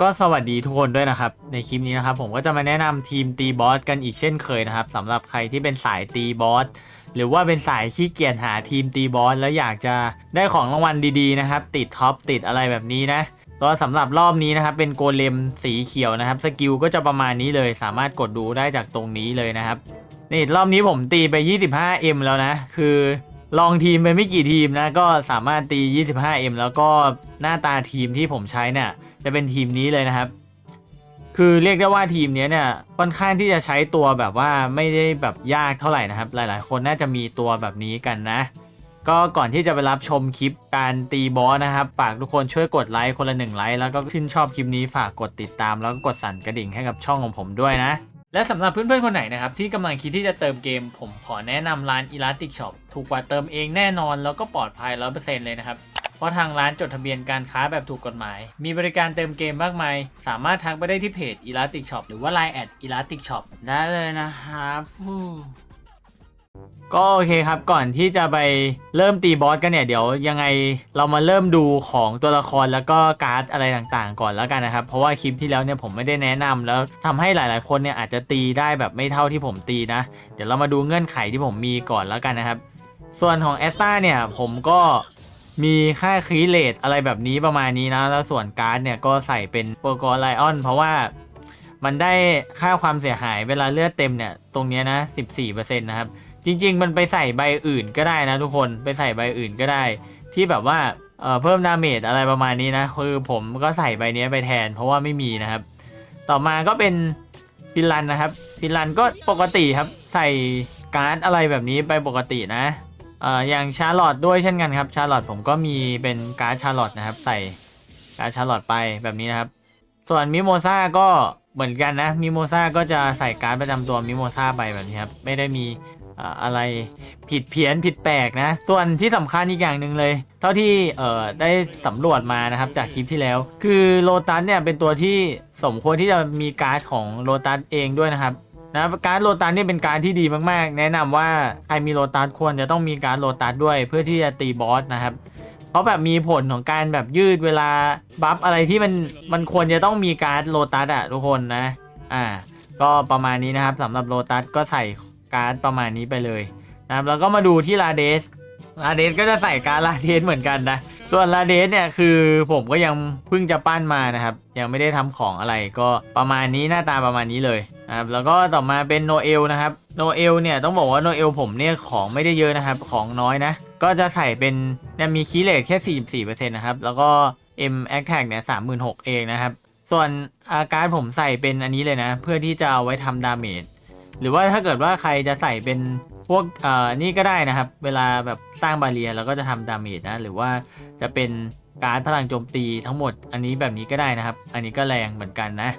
ก็สวัสดีทุกคนด้วยนะครับ ในคลิปนี้นะครับผมก็จะมาแนะนำทีมตีบอสกันอีกเช่นเคยนะครับสำหรับใครที่เป็นสายตีบอสหรือว่าเป็นสายขี้เกียจหาทีมตีบอสแล้วอยากจะได้ของรางวัลดีๆนะครับ ติดท็อปติดอะไรแบบนี้นะก็สำหรับรอบนี้นะครับเป็นโกเลมสีเขียวนะครับสกิลก็จะประมาณนี้เลยสามารถกดดูได้จากตรงนี้เลยนะครับนี่รอบนี้ผมตีไป 25M แล้วนะ คือ ลองทีมไปไม่กี่ทีมนะก็สามารถตี 25M แล้วก็หน้าตาทีมที่ผมใช้เนี่ยจะเป็นทีมนี้เลยนะครับ คือเรียกได้ว่าทีมนี้เนี่ยค่อนข้างที่จะใช้ตัวแบบว่าไม่ได้แบบยากเท่าไหร่นะครับ หลายๆ คนน่าจะมีตัวแบบนี้กันนะ ก็ก่อนที่จะไปรับชมคลิปการตีบอสนะครับฝากทุกคนช่วยกดไลค์คนละหนึ่งไลค์แล้วก็ชื่นชอบคลิปนี้ฝากกดติดตามแล้วก็กดสั่นกระดิ่งให้กับช่องของผมด้วยนะ และสำหรับเพื่อนๆ คนไหนนะครับ ที่กำลังคิดที่จะเติมเกม ผมขอแนะนำร้าน Elastic Shop ถูกกว่าเติมเองแน่นอน แล้วก็ปลอดภัย 100%เลยนะครับ เพราะทางร้านจดทะเบียนการค้าแบบถูกกฎหมาย มีบริการเติมเกมมากมาย สามารถทักไปได้ที่เพจ Elastic Shop หรือว่า Line แอด Elastic Shop ได้เลยนะครับฟู่ ก็โอเคครับก่อนที่จะไปเริ่มตีบอสกันเนี่ยเดี๋ยวยังไงเรามาเริ่มดูของตัวละครแล้วก็การ์ดอะไรต่างๆ ก่อนแล้วกันนะครับ เพราะว่าคลิปที่แล้วเนี่ยผมไม่ได้แนะนำแล้วทำให้หลายๆ คนเนี่ยอาจจะตีได้แบบไม่เท่าที่ผมตีนะ เดี๋ยวเรามาดูเงื่อนไขที่ผมมีก่อนแล้วกันนะครับ ส่วนของแอสตาเนี่ยผมก็มีค่าครีเลตอะไรแบบนี้ประมาณนี้นะ แล้วส่วนการ์ดเนี่ยก็ใส่เป็นโปรโกไลออนเพราะว่ามันได้ค่าความเสียหายเวลาเลือดเต็มเนี่ยตรงนี้นะ 14%นะครับ จริง ๆ มันไปใส่ใบอื่นก็ได้นะทุกคนไปใส่ใบอื่นก็ได้ ที่แบบว่าเเพิ่มดาเมจอะไรประมาณนี้นะคือผมก็ใส่ใบนี้ไปแทน เพราะว่าไม่มีนะครับ ต่อมาก็เป็นฟิลันนะครับฟิลันก็ปกติครับใส่การ์ดอะไรแบบนี้ไปปกตินะออย่างชาร์ลอตด้วยเช่นกันครับชาร์ลอตผมก็มีเป็นการ์ดชาร์ลอตนะครับ ใส่การ์ดชาร์ลอตไปแบบนี้นะครับ ส่วนมิโมซาก็เหมือนกันนะมิโมซาก็จะใส่การ์ดประจำตัวมิโมซาไปแบบนี้ครับไม่ได้มี อะไรผิดเพี้ยนผิดแปลกนะ ส่วนที่สำคัญอีกอย่างหนึ่งเลย เท่าที่เอ่อได้สำรวจมานะครับจากคลิปที่แล้ว คือโลตัสเนี่ยเป็นตัวที่สมควรที่จะมีการ์ดของโลตัสเองด้วยนะครับนะการ์ดโลตัสเนี่ยเป็นการ์ดที่ดีมากๆ แนะนำว่าใครมีโลตัสควรจะต้องมีการ์ดโลตัสด้วยเพื่อที่จะตีบอสนะครับ เพราะแบบมีผลของการแบบยืดเวลาบัฟอะไรที่มันมันควรจะต้องมีการ์ดโลตัสอะทุกคนนะ อ่า ก็ประมาณนี้นะครับสำหรับโลตัสก็ใส่ การ์ดประมาณนี้ไปเลยนะครับแล้วก็มาดูที่ลาเดสลาเดสก็จะใส่การ์ดลาเดสเหมือนกันนะ ส่วนลาเดสเนี่ยคือผมก็ยังเพิ่งจะปั้นมานะครับ ยังไม่ได้ทำของอะไรก็ประมาณนี้หน้าตาประมาณนี้เลยนะครับแล้วก็ต่อมาเป็นโนเอลนะครับโนเอลเนี่ยต้องบอกว่าโนเอลผมเนี่ยของไม่ได้เยอะนะครับของน้อยนะ ก็จะใส่เป็นเนี่ยมีคีเลตแค่44%นะครับแล้วก็ M a c t a g เนี่ย36,000เองนะครับ ส่วนอาการดผมใส่เป็นอันนี้เลยนะ เพื่อที่จะเอาไว้ทำดาเมจ หรือว่าถ้าเกิดว่าใครจะใส่เป็นพวกเอ่อนี่ก็ได้นะครับ เวลาแบบสร้างบาเรียแล้วก็จะทำดาเมจนะ หรือว่าจะเป็นการพลังโจมตีทั้งหมด อันนี้แบบนี้ก็ได้นะครับ อันนี้ก็แรงเหมือนกันนะ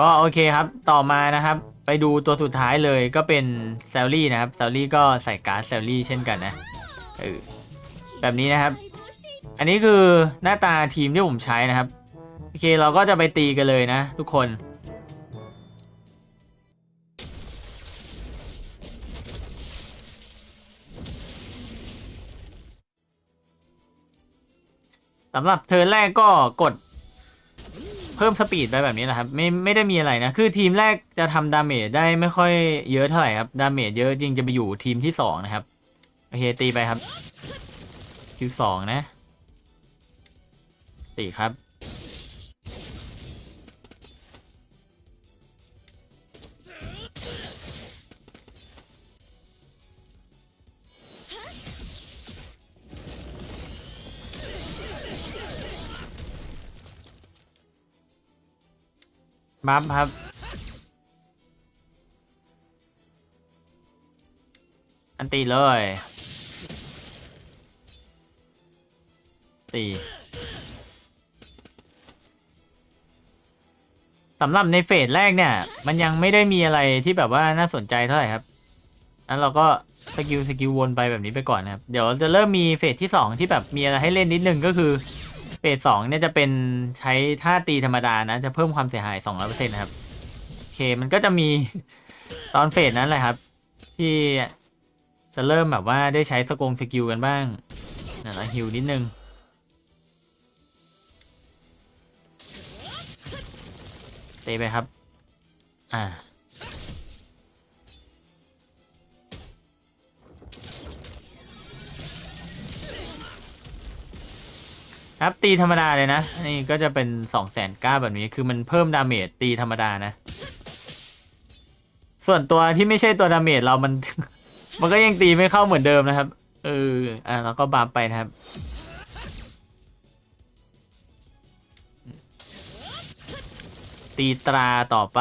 ก็โอเคครับ ต่อมานะครับ ไปดูตัวสุดท้ายเลยก็เป็นแซลลี่นะครับแซลลี่ก็ใส่การ์ดแซลลี่เช่นกันนะเออแบบนี้นะครับ อันนี้คือหน้าตาทีมที่ผมใช้นะครับ โอเคเราก็จะไปตีกันเลยนะ ทุกคน สำหรับเทิร์นแรกก็กดเพิ่มสปีดไปแบบนี้แหละครับ ไม่ไม่ได้มีอะไรนะ คือทีมแรกจะทำดาเมจได้ไม่ค่อยเยอะเท่าไหร่ครับ ดาเมจเยอะจริงจะไปอยู่ทีมที่สองนะครับ โอเคตีไปครับคิวสองนะตีครับ บัฟครับ อันตีเลย ตีสำหรับในเฟสแรกเนี่ย มันยังไม่ได้มีอะไรที่แบบว่าน่าสนใจเท่าไหร่ครับนั้นเราก็สกิลสกิลวนไปแบบนี้ไปก่อนนะครับ เดี๋ยวจะเริ่มมีเฟสที่สองที่แบบมีอะไรให้เล่นนิดนึงก็คือ เฟสสองเนี่ยจะเป็นใช้ท่าตีธรรมดานะ จะเพิ่มความเสียหาย200%นะครับโอเคมันก็จะมีตอนเฟสนั้นแหละครับ ที่จะเริ่มแบบว่าได้ใช้สกงสกิลกันบ้างนะแล้วฮิวนิดนึงเตีไปครับ อ่า ครับตีธรรมดาเลยนะ นี่ก็จะเป็นสองแสนก้าแบบนี้คือมันเพิ่มดาเมจตีธรรมดานะ ส่วนตัวที่ไม่ใช่ตัวดาเมจเรามัน มันก็ยังตีไม่เข้าเหมือนเดิมนะครับ เอออะแล้วก็บาปไปนะครับตีตราต่อไป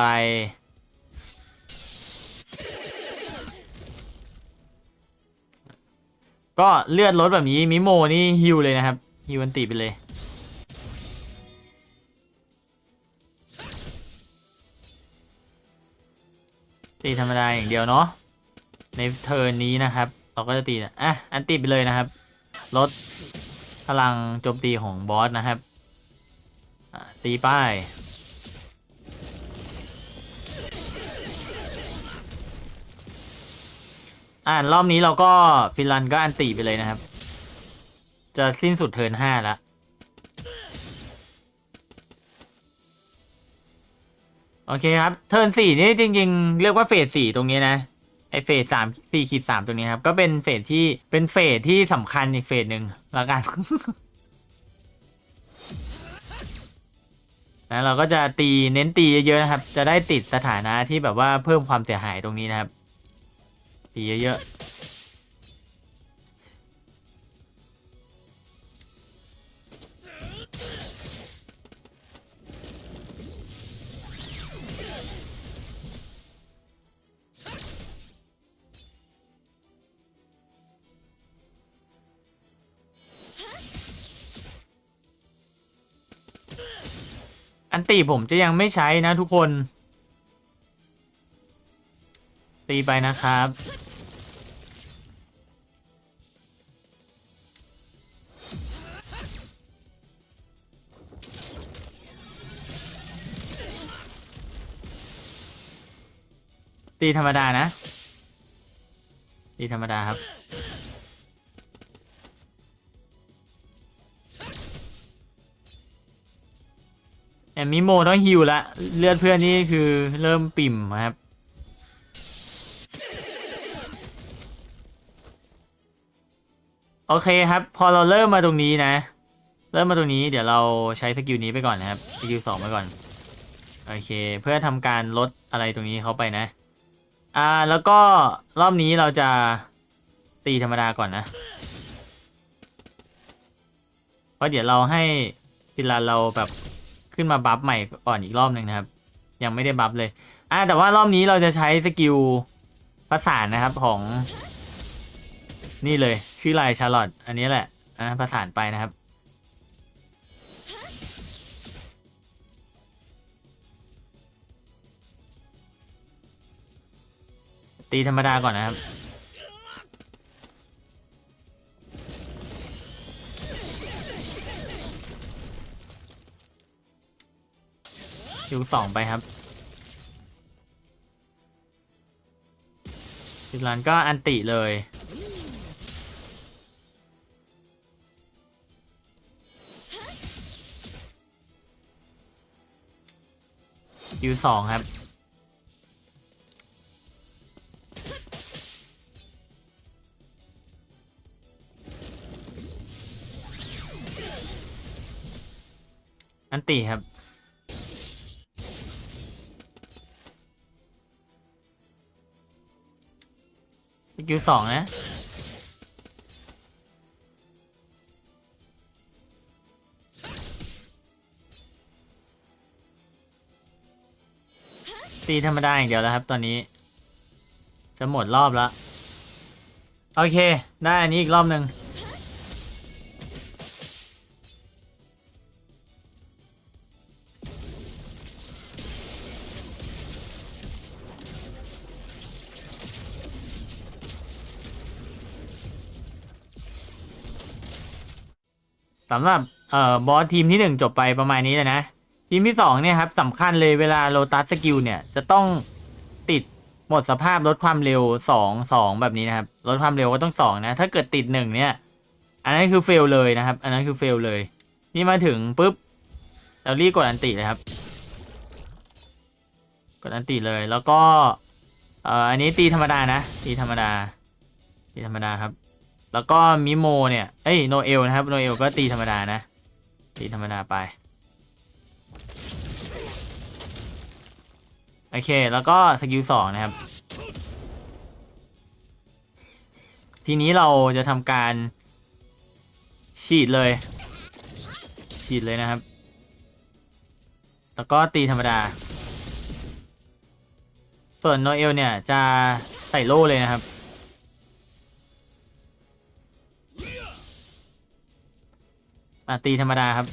ก็เลือดลดแบบนี้มิโมนี่ฮิวเลยนะครับ ฮิวันติไปเลย ตีธรรมดาอย่างเดียวเนาะในเทิร์นนี้นะครับ เราก็จะตีนะอะอันติไปเลยนะครับ ลดพลังโจมตีของบอสนะครับตีป้ายอ่ารอบนี้เราก็ฟินลันก็อันติไปเลยนะครับ จะสิ้นสุดเทิร์นห้าแล้วโอเคครับ เทิร์นสี่นี่จริง ๆ เรียกว่าเฟสสี่ตรงนี้นะ ไอเฟสสามสี่ขีดสามตรงนี้ครับ ก็เป็นเฟสที่เป็นเฟสที่สำคัญอีกเฟสหนึ่งแล้วกันนะเราก็จะตีเน้นตีเยอะๆนะครับ จะได้ติดสถานะที่แบบว่าเพิ่มความเสียหายตรงนี้นะครับ ตีเยอะๆ ตีผมจะยังไม่ใช้นะทุกคน ตีไปนะครับตีธรรมดานะ ตีธรรมดาครับ แอมมิโมต้องฮิวละเลือดเพื่อนนี่คือเริ่มปิ่มครับ โอเคครับ พอเราเริ่มมาตรงนี้นะ เริ่มมาตรงนี้เดี๋ยวเราใช้สกิลนี้ไปก่อนนะครับสกิลสองไปก่อน โอเค เพื่อทำการลดอะไรตรงนี้เขาไปนะ อ่าแล้วก็รอบนี้เราจะตีธรรมดาก่อนนะเพราะเดี๋ยวเราให้พิลาเราแบบ ขึ้นมาบัฟใหม่ก่อนอีกรอบหนึ่งนะครับ ยังไม่ได้บัฟเลยอ่าแต่ว่ารอบนี้เราจะใช้สกิลประสานนะครับของ นี่เลย ชื่อลายชาร์ลอตอันนี้แหละอะประสานไปนะครับตีธรรมดาก่อนนะครับ คิวสองไปครับพิลันก็อันติเลย คิวสองครับอันติครับ กิลสองนะตีธรรมดาอย่างเดียวแล้วครับตอนนี้ จะหมดรอบแล้ว โอเค ได้อันนี้อีกรอบหนึ่ง สำหรับเอ่อบอสทีมที่หนึ่งจบไปประมาณนี้เลยนะ ทีมที่สองเนี่ยครับสำคัญเลยเวลาโลตัสสกิลเนี่ยจะต้องติดหมดสภาพลดความเร็วสองสองแบบนี้นะครับลดความเร็วก็ต้องสองนะ ถ้าเกิดติดหนึ่งเนี่ย อันนั้นคือเฟลเลยนะครับ อันนั้นคือเฟลเลย นี่มาถึงปุ๊บเรารีบกดอันติเลยครับ กดอันติเลยแล้วก็เอ่ออันนี้ตีธรรมดานะตีธรรมดาตีธรรมดาครับ แล้วก็มิโมเนี่ย เอ้ยโนเอลนะครับโนเอลก็ตีธรรมดานะ ตีธรรมดาไป โอเค แล้วก็สกิลสองนะครับ ทีนี้เราจะทำการฉีดเลย ฉีดเลยนะครับ แล้วก็ตีธรรมดา ส่วนโนเอลเนี่ยจะใส่โล่เลยนะครับ อะตีธรรมดาครับ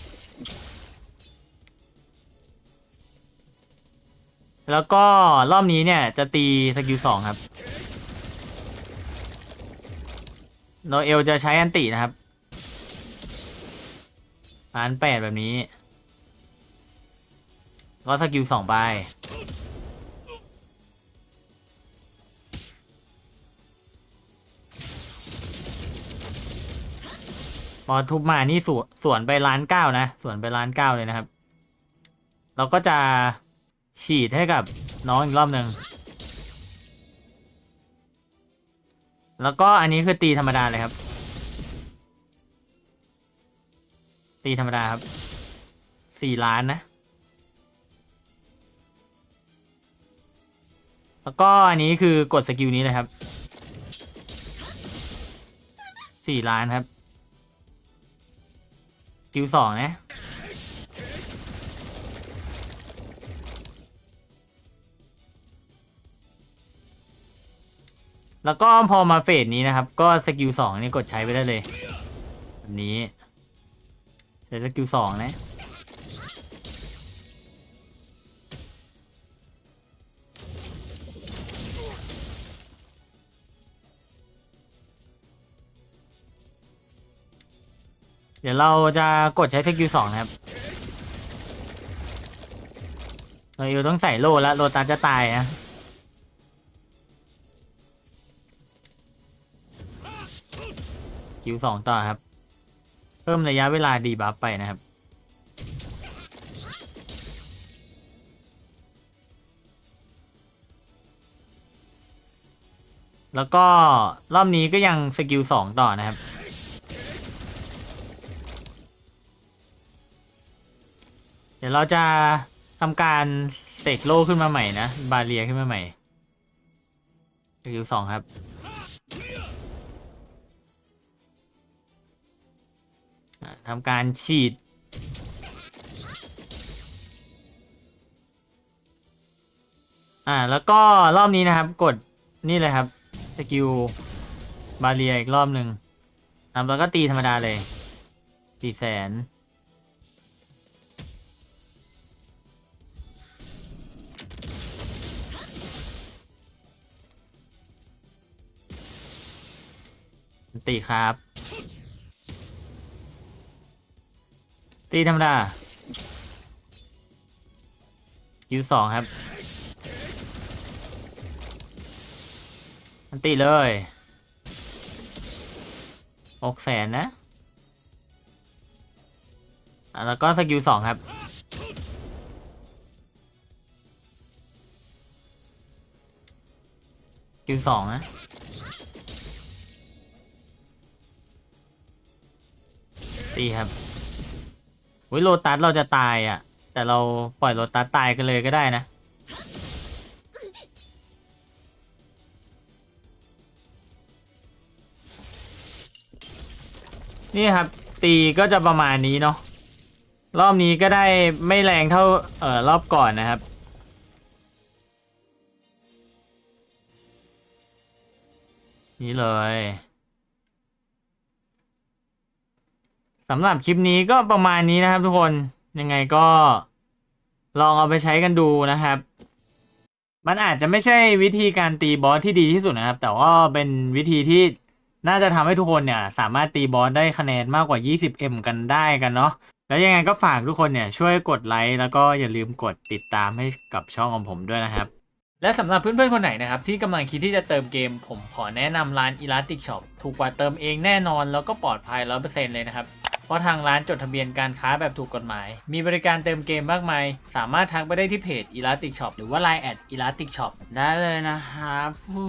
แล้วก็รอบนี้เนี่ยจะตีสกิลสองครับโนเอลจะใช้อันตินะครับอันแปดแบบนี้ ก็สกิลสองไป พอทุบมานี่สวนสวนไปล้านเก้านะสวนไปล้านเก้าเลยนะครับ เราก็จะฉีดให้กับน้องอีกรอบหนึ่งแล้วก็อันนี้คือตีธรรมดาเลยครับ ตีธรรมดาครับสี่ล้านนะ แล้วก็อันนี้คือกดสกิลนี้เลยครับสี่ล้านครับ สกิลสองนะ แล้วก็พอมาเฟสนี้นะครับ ก็สกิลสองนี่กดใช้ไปได้เลย แบบนี้ ใช้สกิลสองนะ ดี๋ยวเราจะกดใช้สกิลสองนะครับเราอยู่ต้องใส่โล่แล้วโลตัสจะตายนะคิวสองต่อครับ เพิ่มระยะเวลาดีบัฟไปนะครับ แล้วก็รอบนี้ก็ยังสกิลสองต่อนะครับ เดี๋ยวเราจะทำการเสกโล่ขึ้นมาใหม่นะ บาเรียขึ้นมาใหม่สกิลสองครับ ทำการฉีด อ่า แล้วก็รอบนี้นะครับ กดนี่เลยครับ สกิลบาเรียอีกรอบหนึ่งนะครับแล้วก็ตีธรรมดาเลยสี่แสน ตีครับ ตีธรรมดาคิวสองครับอันตีเลยหกแสนนะอะแล้วก็สกิลสองครับ สกิลสองนะ ตีครับวิโลตัสเราจะตายอะ แต่เราปล่อยโลตัสตายกันเลยก็ได้นะ นี่ครับ ตีก็จะประมาณนี้เนาะรอบนี้ก็ได้ไม่แรงเท่าเออรอบก่อนนะครับนี่เลย สำหรับคลิปนี้ก็ประมาณนี้นะครับทุกคนยังไงก็ลองเอาไปใช้กันดูนะครับ มันอาจจะไม่ใช่วิธีการตีบอสที่ดีที่สุดนะครับ แต่ว่าเป็นวิธีที่น่าจะทำให้ทุกคนเนี่ยสามารถตีบอสได้คะแนนมากกว่า 20M กันได้กันเนาะแล้วยังไงก็ฝากทุกคนเนี่ยช่วยกดไลค์แล้วก็อย่าลืมกดติดตามให้กับช่องของผมด้วยนะครับ และสำหรับเพื่อนๆคนไหนนะครับ ที่กำลังคิดที่จะเติมเกม ผมขอแนะนำร้าน Elastic Shop ถูกกว่าเติมเองแน่นอนแล้วก็ปลอดภัย 100%เลยนะครับ เพราะทางร้านจดทะเบียนการค้าแบบถูกกฎหมาย มีบริการเติมเกมมากมาย สามารถทักไปได้ที่เพจ Elastic Shop หรือว่า Line แอด Elastic Shop ได้เลยนะครับฟู